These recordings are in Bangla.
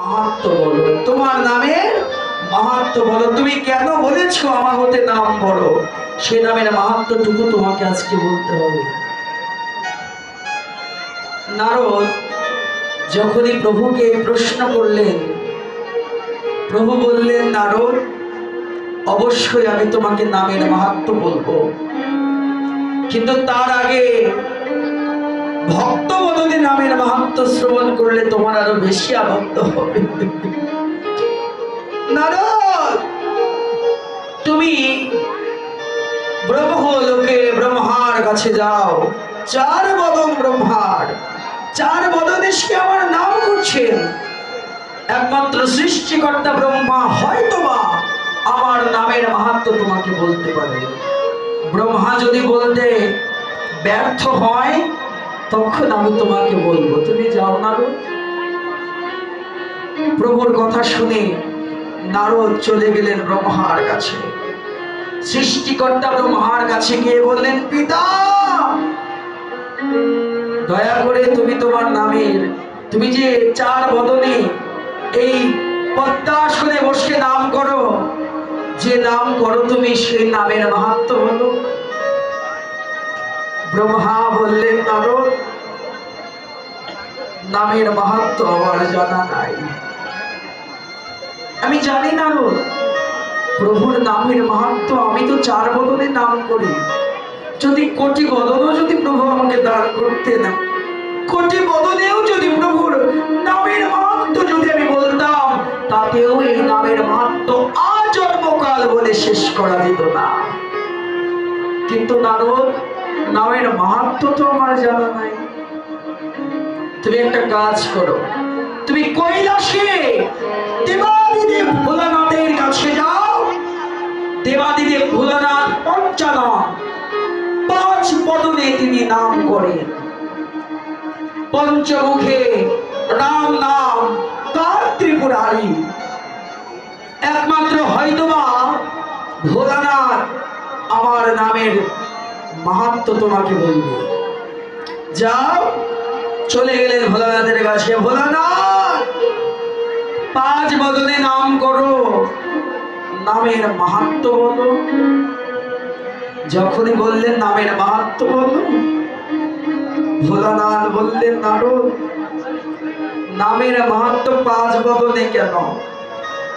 মাহাত্ম বলো। তোমার নামের মাহাত্ম বলো। তুমি কেন বলেছ আমার হতে নাম বলো? সে নামের মাহাত্মটুকু তোমাকে আজকে বলতে হবে। নারদ, যখনই প্রভুকে প্রশ্ন করলেন, প্রভু বললেন, নারদ, অবশ্যই আমি তোমাকে নামের মাহাত্ম বলব। কিন্তু তার আগে ভক্ত বদলে নামের মাহাত্ম শ্রবণ করলে তোমার আরও বেশি আনন্দ হবে। নারদ, তুমি ব্রহ্মলোকে ব্রহ্মার কাছে যাও। চার বদন ব্রহ্মার। চার বদনেশকে আমার নাম করছেন। একমাত্র সৃষ্টিকর্তা ব্রহ্মা হয়তো হয়তোবা আমার নামের মাহাত্ম তোমাকে বলতে পারে। ব্রহ্মা যদি বলতে ব্যর্থ হয় তখন আমি তোমাকে বলব, তুমি যাও নারদ প্রভুর কথা শুনে নারদ চলে গেলেন ব্রহ্মার কাছে। সৃষ্টিকর্তা ব্রহ্মার কাছে গিয়ে বললেন, পিতা, দয়া করে তুমি তোমার নামের, তুমি যে চার বদনে এই পদ্মাসনে বসে নাম করো, যে নাম করো তুমি সেই নামের মাহাত্ম হলো। ব্রহ্মা বললেন, নারদ নামের মাহাত্ম আমার জানা নাই। আমি জানি না রোদ প্রভুর নামের মাহাত্ম আমি তো চার বদলে নাম করি। যদি কোটি বদনও যদি প্রভু আমাকে দান করতেন কোটি বদলেও যদি প্রভুর নামের মাহাত্ম যদি আমি বলতাম, তাতেও এই নামের মাহাত্ম আজন্মকাল বলে শেষ করা যেত না। কিন্তু নারদ, নামের মাহাত্ম তো আমার জানা নাই। তুমি একটা কাজ করো। তুমি কৈলাসে দেবাদিদেব ভোলানাথের কাছে যাও। দেবাদিদেব ভোলানাথ পঞ্চানন পাঁচ পদনে তিনি নাম করেন। পঞ্চমুখে রাম নাম তার ত্রিপুরারি? একমাত্র হয়তোবা ভোলানাথ আমার নামের মাহাত্ম তোমাকে বলবে। যাও চলে গেলেন ভোলানাথের কাছে ভোলানাথ, পাঁচ বদনে নাম করো। নামের মাহাত্ম বলো। যখনই বললেন নামের মাহাত্ম বলো, ভোলানাথ বললেন, নারদ, নামের মাহাত্ম পাঁচ বদনে কেন?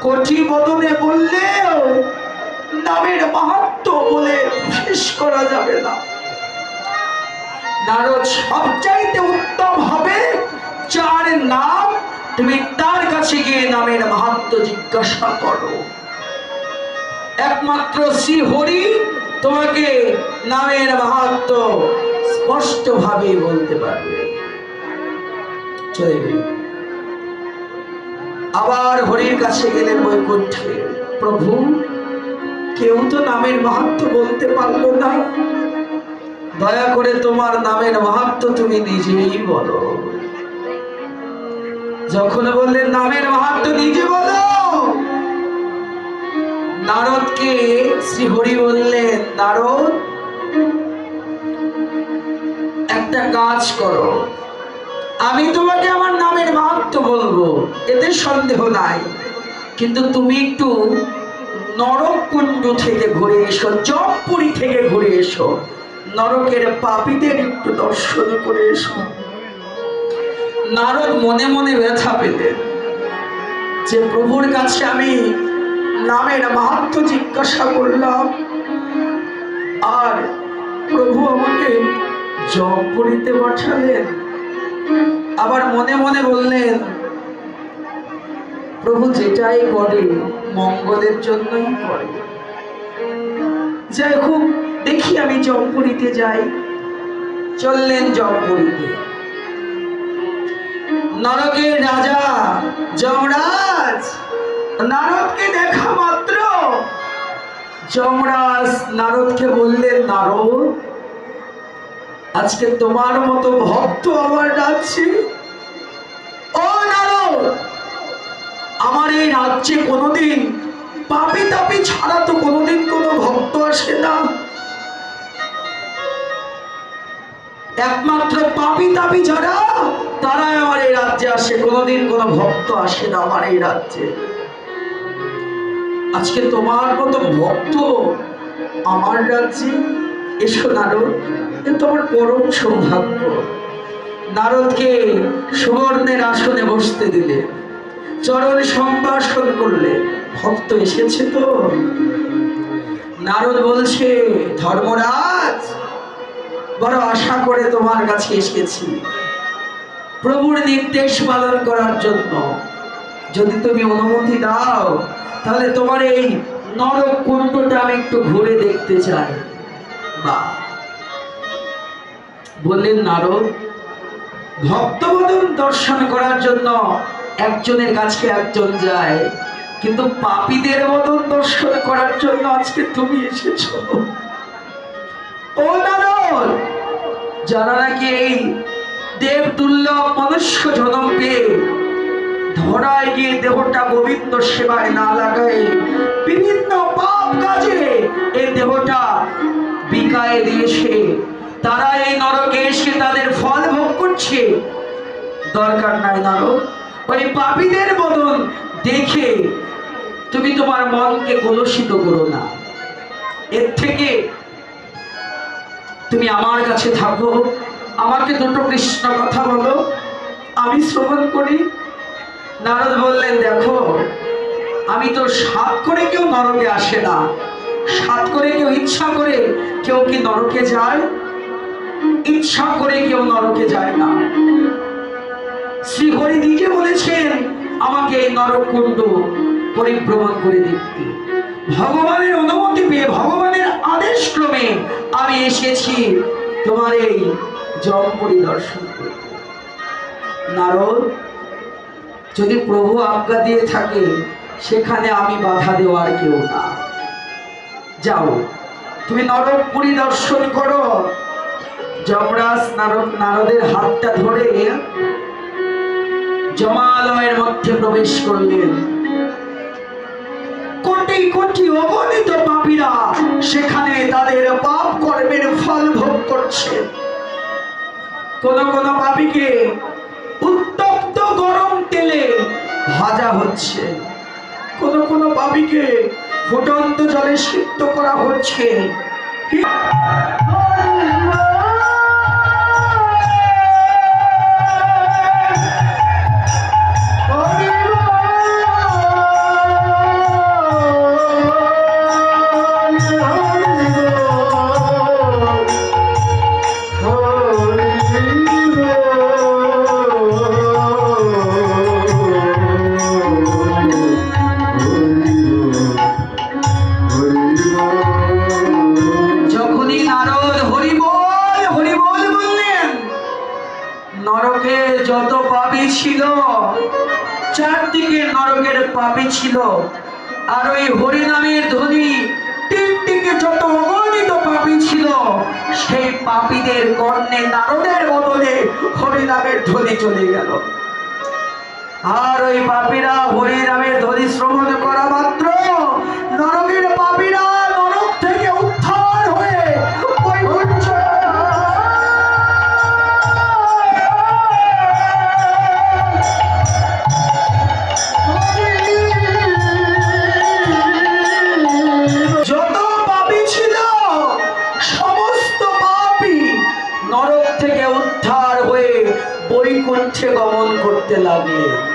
কোটি বদনে বললেও নামের মাহাত্ম বলে শেষ করা যাবে না। নারদ সবচাইতে উত্তম হবে। যার নাম তুমি তার কাছে গিয়ে নামের মাহাত্ম জিজ্ঞাসা করো। একমাত্র শ্রী হরি তোমাকে নামের মাহাত্ম স্পষ্ট ভাবে বলতে পারবে। চলে আবার হরির কাছে গেলেন বৈকুণ্ঠে, প্রভু, কেউ তো নামের মাহাত্ম বলতে পারল না। দয়া করে তোমার নামের মাহাত্ম তুমি নিজেই বলো। যখন বললেন নামের মাহাত্ম নিজে বলো, নারদকে শ্রী হরি বললেন, নারদ, একটা কাজ করো। আমি তোমাকে আমার নামের মাহাত্ম বলব। এতে সন্দেহ নাই। কিন্তু তুমি একটু নরকুণ্ড থেকে ঘুরে এসো জপপুরি থেকে ঘুরে এসো। নরকের পাপীদের একটু দর্শন করে এসো। নারদ মনে মনে ব্যথা পেলেন যে প্রভুর কাছে আমি নামের মাহাত্ম জিজ্ঞাসা করলাম, আর প্রভু আমাকে জপপুরিতে পাঠালেন? আবার মনে মনে বললেন, প্রভু যেটাই করে, মঙ্গলের জন্যই করে। যাই হোক দেখি আমি জমপুরিতে যাই। চললেন জমপুরিতে নরকের রাজা যমরাজ, নারদকে দেখা মাত্র। যমরাজ নারদকে বললেন, নারদ, আজকে তোমার মতো ভক্ত আমার ডাকছে। ও নারদ, আমার এই রাজ্যে কোনোদিন পাপি তাপি ছাড়া একমাত্র পাপি তাপি যারা, তারাই আমার এই রাজ্যে আসে। কোনোদিন কোনো ভক্ত আসে না আমার এই রাজ্যে। আজকে তোমার মতো ভক্ত আমার রাজ্যে? এসো নারদ তোমার পরম সৌভাগ্য। নারদকে সুবর্ণের আসনে বসতে দিলে, চরণ সম্ভাষণ করলে, ভক্ত এসেছে তো? নারদ বলছে, ধর্মরাজ বড় আশা করে তোমার কাছে এসেছি। প্রভুর নির্দেশ পালন করার জন্য। যদি তুমি অনুমতি দাও, তাহলে তোমার এই নরক কুণ্ডটা আমি একটু ঘুরে দেখতে চাই। বা। বললেন, নারদ ভক্তবদন দর্শন করার জন্য একজনের কাছে একজন যায়, কিন্তু পাপীদের বদন দর্শন করার জন্য আজকে তুমি এসেছ। যারা নাকি এই দেব দুর্লভ মনুষ্য জনম পেয়ে ধরায় গিয়ে দেহটা গোবিন্দ সেবায় না লাগায়, বিভিন্ন পাপ কাজে এই দেহটা বিকায় দিয়েছে। তারা এই নরকে এসে তাদের ফল ভোগ করছে। দরকার নাই নরক, ওই পাপীদের বদন দেখে তুমি তোমার মনকে কলুষিত করো না। এর থেকে তুমি আমার কাছে থাকো। আমাকে দুটো কৃষ্ণ কথা বলো। আমি শ্রবণ করি। নারদ বললেন, দেখো, আমি তো সাত করে কেউ নরকে আসে না। সাত করে কেউ ইচ্ছা করে কেউ কি নরকে যায়? ইচ্ছা করে কেউ নরকে যায় না। শ্রীহরি নিজে বলেছেন, আমাকে এই নরক নরকুণ্ড পরিভ্রমণ করে দেখতে। ভগবানের এসেছি তোমার এই জম পরিদর্শন করতে। নারদ, যদি প্রভু আজ্ঞা দিয়ে থাকে, সেখানে আমি বাধা দেওয়ার কেউ না। যাও, তুমি নরক পরিদর্শন করো। যমরাজ নারদ, নারদের হাতটা ধরে জমালয়ের মধ্যে প্রবেশ করলেন। কোটি কোটি অগণিত পাপীরা সেখানে তাদের পাপ ভোগ করছে। কোন কোন পাপিকে উত্তপ্ত গরম তেলে ভাজা হচ্ছে। কোন কোন পাপিকে ফুটন্ত জলে সিদ্ধ করা হচ্ছে। নরকে যত পাপি ছিল, চারদিকে নরকের পাপি ছিল। আর ওই হরিনামের ধ্বনি টিকটিকে যত অগণিত পাপি ছিল, সেই পাপীদের কর্ণে নারদের বদলে হরিনামের ধ্বনি চলে গেল। আর ওই পাপীরা হরিনামের ধ্বনি শ্রবণ করা মাত্র করতে লাগলেন